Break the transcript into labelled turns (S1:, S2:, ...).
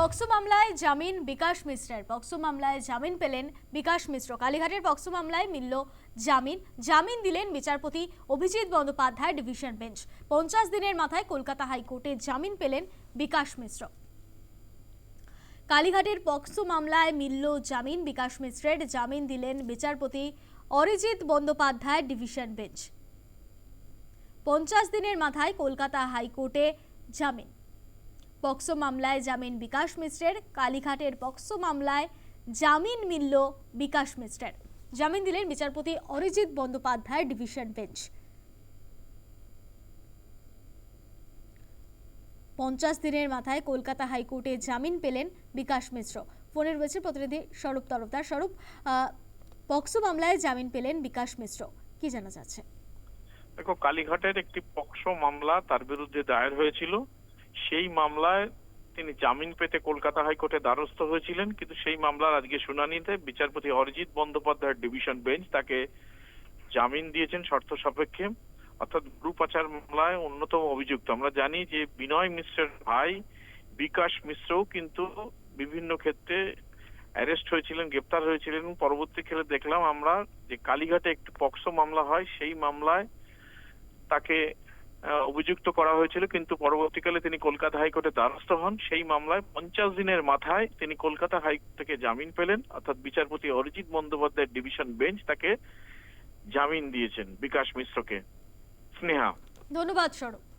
S1: POCSO মামলায় জামিন বিকাশ মিশ্রের। পক্সো মামলায় জামিন পেলেন বিকাশ মিশ্র। কালীঘাটের পক্সো মামলায় মিলল জামিন। জামিন দিলেন বিচারপতি অভিজিৎ বন্দ্যোপাধ্যায় ডিভিশন বেঞ্চ। পঞ্চাশ দিনের মাথায় কলকাতা হাইকোর্টে জামিন পেলেন বিকাশ মিশ্র। কালীঘাটের পক্সো মামলায় মিলল জামিন। বিকাশ মিশ্রের জামিন দিলেন বিচারপতি অরিজিৎ বন্দ্যোপাধ্যায় ডিভিশন বেঞ্চ। পঞ্চাশ দিনের মাথায় কলকাতা হাইকোর্টে জামিন। পক্সো মামলায় জামিন বিকাশ মিশ্রের, কালীঘাটের পক্সো মামলায় জামিন মিলল বিকাশ মিশ্রের। জামিন দিলেন বিচারপতি অরিজিৎ বন্দ্যোপাধ্যায় ডিভিশন বেঞ্চ। পঞ্চাশ দিনের মাথায় কলকাতা হাইকোর্টে জামিন পেলেন বিকাশ মিশ্র। ফোনে রয়েছে প্রতিনিধি স্বরূপ তরফদার। স্বরূপ পক্সো মামলায় জামিন পেলেন বিকাশ মিশ্র। কি জানা যাচ্ছে?
S2: দেখো, কালীঘাটের একটি পক্সো মামলা তার বিরুদ্ধে দায়ের হয়েছিল। সেই মামলায় তিনি জামিন পেতে কলকাতা হাইকোর্টে দ্বারস্থ হয়েছিলেন, কিন্তু সেই মামলার আজকে শুনানিতে বিচারপতি অরিজিৎ বন্দ্যোপাধ্যায়ের ডিভিশন বেঞ্চ তাকে জামিন দিয়েছেন শর্ত সাপেক্ষে। অর্থাৎ গ্রুপ পাচার মামলায় অন্যতম অভিযুক্ত। আমরা জানি যে বিনয় মিশ্রের ভাই বিকাশ মিশ্রও কিন্তু বিভিন্ন ক্ষেত্রে অ্যারেস্ট হয়েছিলেন, গ্রেপ্তার হয়েছিলেন। পরবর্তী ক্ষেত্রে দেখলাম আমরা যে কালীঘাটে একটি পক্সো মামলা হয়, সেই মামলায় তাকে অভিযুক্ত করা হয়েছিল, কিন্তু পরবর্তীকালে তিনি কলকাতা হাইকোর্টে দ্বারস্থ হন। সেই মামলায় পঞ্চাশ দিনের মাথায় তিনি কলকাতা হাইকোর্ট থেকে জামিন পেলেন। অর্থাৎ বিচারপতি অরিজিৎ বন্দ্যোপাধ্যায়ের ডিভিশন বেঞ্চ তাকে জামিন দিয়েছেন, বিকাশ মিশ্রকে। স্নেহা।
S1: ধন্যবাদ স্বরূপ